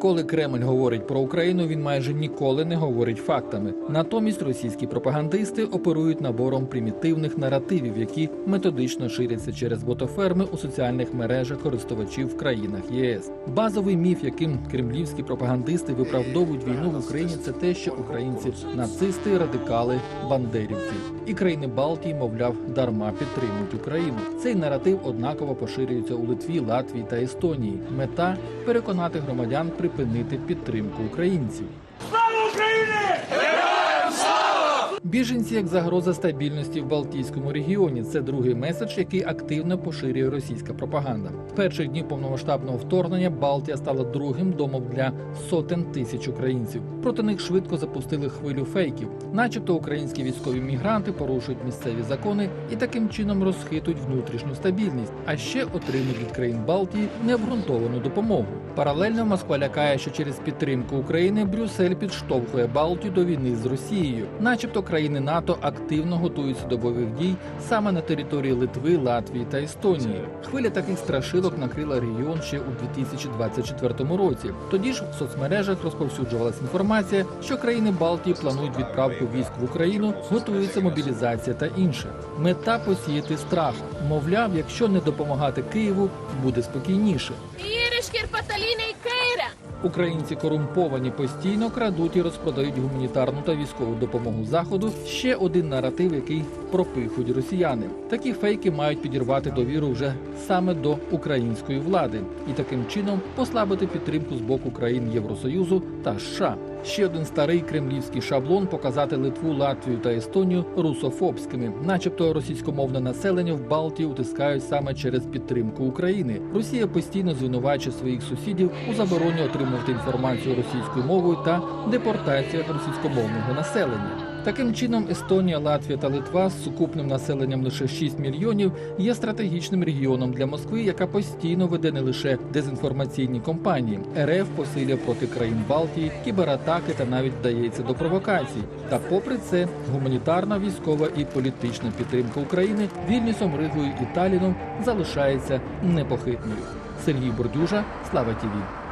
Коли Кремль говорить про Україну, він майже ніколи не говорить фактами. Натомість російські пропагандисти оперують набором примітивних наративів, які методично ширяться через ботоферми у соціальних мережах користувачів в країнах ЄС. Базовий міф, яким кремлівські пропагандисти виправдовують війну в Україні, це те, що українці нацисти, радикали, бандерівці і країни Балтії, мовляв, дарма підтримують Україну. Цей наратив однаково поширюється у Литві, Латвії та Естонії. Мета переконати громадян припинити підтримку українців. Слава Україні! Біженці як загроза стабільності в Балтійському регіоні. Це другий меседж, який активно поширює російська пропаганда. В перші дні повномасштабного вторгнення Балтія стала другим домом для сотень тисяч українців. Проти них швидко запустили хвилю фейків, начебто українські військові мігранти порушують місцеві закони і таким чином розхитують внутрішню стабільність, а ще отримують від країн Балтії необґрунтовану допомогу. Паралельно Москва лякає, що через підтримку України Брюссель підштовхує Балтію до війни з Росією, начебто країни НАТО активно готуються до бойових дій саме на території Литви, Латвії та Естонії. Хвиля таких страшилок накрила регіон ще у 2024 році. Тоді ж в соцмережах розповсюджувалася інформація, що країни Балтії планують відправку військ в Україну, готується мобілізація та інше. Мета посіяти страх. Мовляв, якщо не допомагати Києву, буде спокійніше. Кейра. Українці корумповані постійно крадуть і розпродають гуманітарну та військову допомогу заходу. Ще один наратив, який пропихують росіяни. Такі фейки мають підірвати довіру вже саме до української влади і таким чином послабити підтримку з боку країн Євросоюзу та США. Ще один старий кремлівський шаблон показати Литву, Латвію та Естонію русофобськими, начебто російськомовне населення в Балтії утискають саме через підтримку України. Росія постійно звинувачує своїх сусідів у забороні отримувати інформацію російською мовою та депортацію російськомовного населення. Таким чином, Естонія, Латвія та Литва з сукупним населенням лише 6 мільйонів є стратегічним регіоном для Москви, яка постійно веде не лише дезінформаційні кампанії. РФ посилює проти країн Балтії, кібератаки та навіть вдається до провокацій. Та попри це, гуманітарна, військова і політична підтримка України Вільнюсом, Ригою і Таліном залишається непохитною. Сергій Бордюжа, Слава Тіві.